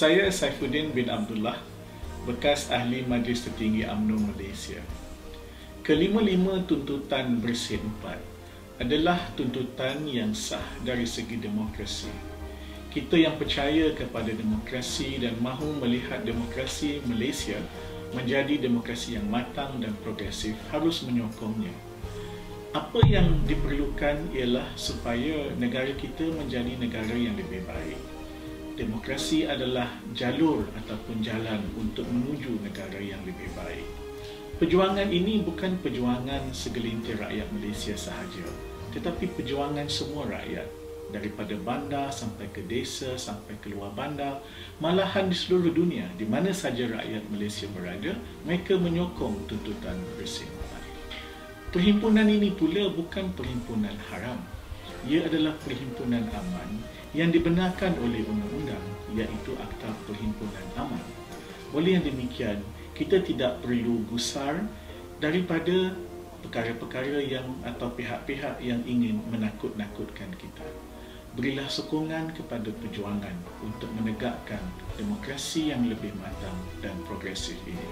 Saya Saifuddin bin Abdullah, bekas ahli Majlis Tertinggi UMNO Malaysia. Kelima-lima tuntutan bersin empat adalah tuntutan yang sah dari segi demokrasi. Kita yang percaya kepada demokrasi dan mahu melihat demokrasi Malaysia menjadi demokrasi yang matang dan progresif harus menyokongnya. Apa yang diperlukan ialah supaya negara kita menjadi negara yang lebih baik demokrasi adalah jalur ataupun jalan untuk menuju negara yang lebih baik. Perjuangan ini bukan perjuangan segelintir rakyat Malaysia sahaja, tetapi perjuangan semua rakyat. Daripada bandar sampai ke desa sampai ke luar bandar malahan di seluruh dunia di mana saja rakyat Malaysia berada mereka menyokong tuntutan bersih Perhimpunan ini pula bukan perhimpunan haram ia adalah perhimpunan aman yang dibenarkan oleh undang-undang iaitu Akta Perhimpunan Aman. Oleh yang demikian, kita tidak perlu gusar daripada perkara-perkara yang atau pihak-pihak yang ingin menakut-nakutkan kita. Berilah sokongan kepada perjuangan untuk menegakkan demokrasi yang lebih matang dan progresif ini.